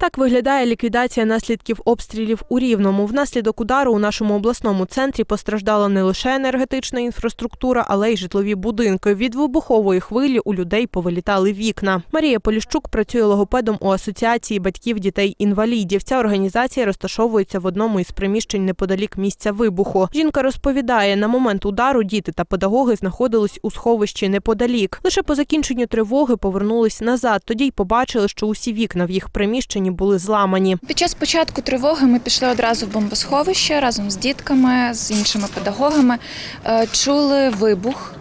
Так виглядає ліквідація наслідків обстрілів у Рівному. Внаслідок удару у нашому обласному центрі постраждала не лише енергетична інфраструктура, але й житлові будинки. Від вибухової хвилі у людей повилітали вікна. Марія Поліщук працює логопедом у асоціації батьків дітей-інвалідів. Ця організація розташовується в одному із приміщень неподалік місця вибуху. Жінка розповідає, на момент удару діти та педагоги знаходились у сховищі неподалік. Лише по закінченню тривоги повернулись назад. Тоді й побачили, що усі вікна в їх приміщенні були зламані. Під час початку тривоги ми пішли одразу в бомбосховище разом з дітками, з іншими педагогами. Е, Чули вибух.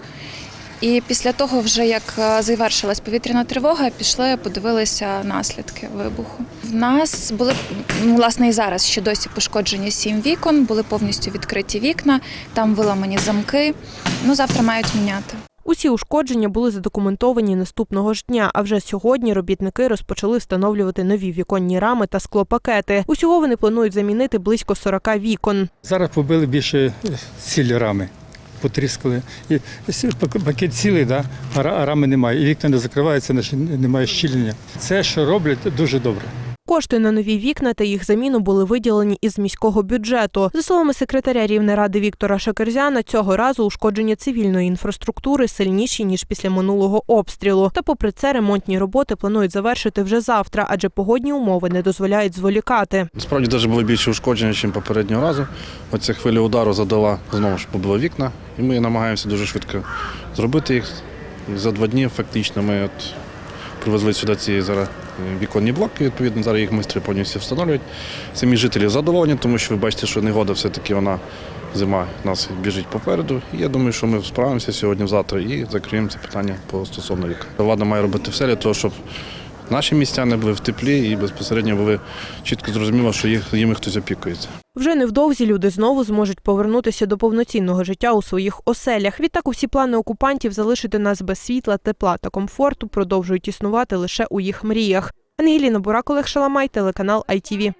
І після того, вже як е, завершилась повітряна тривога, пішли, подивилися наслідки вибуху. В нас були ну, власне і зараз ще досі пошкоджені сім вікон, були повністю відкриті вікна, там виламані замки. Ну завтра мають міняти. Усі ушкодження були задокументовані наступного ж дня. А вже сьогодні робітники розпочали встановлювати нові віконні рами та склопакети. Усього вони планують замінити близько 40 вікон. Зараз побили більше е, цілі рами, потріскали. І пакет цілий, да, а рами немає. І вікна не закриваються, немає щілення. Це, що роблять, дуже добре. Кошти на нові вікна та їх заміну були виділені із міського бюджету. За словами секретаря Рівнеради Віктора Шакерзяна, цього разу ушкодження цивільної інфраструктури сильніші ніж після минулого обстрілу. Та, попри це, ремонтні роботи планують завершити вже завтра, адже погодні умови не дозволяють зволікати. Справді навіть було більше ушкодження, ніж попереднього разу. Оця хвиля удару задала знову ж побила вікна, і ми намагаємося дуже швидко зробити їх. За два дні фактично ми от привезли сюди ці зараз віконні блоки. Відповідно, зараз їх майстри повністю встановлюють. Самі жителі задоволені, тому що ви бачите, що негода все-таки вона зима нас біжить попереду. І я думаю, що ми справимося сьогодні-завтра і закриємо це питання по стосовно вікон. Влада має робити все для того, щоб наші містяни були в теплі і безпосередньо були чітко зрозуміло, що їх їм хтось опікується. Вже невдовзі люди знову зможуть повернутися до повноцінного життя у своїх оселях. Відтак усі плани окупантів залишити нас без світла, тепла та комфорту продовжують існувати лише у їх мріях. Ангеліна Бурак, Олег Шаламай, телеканал ITV.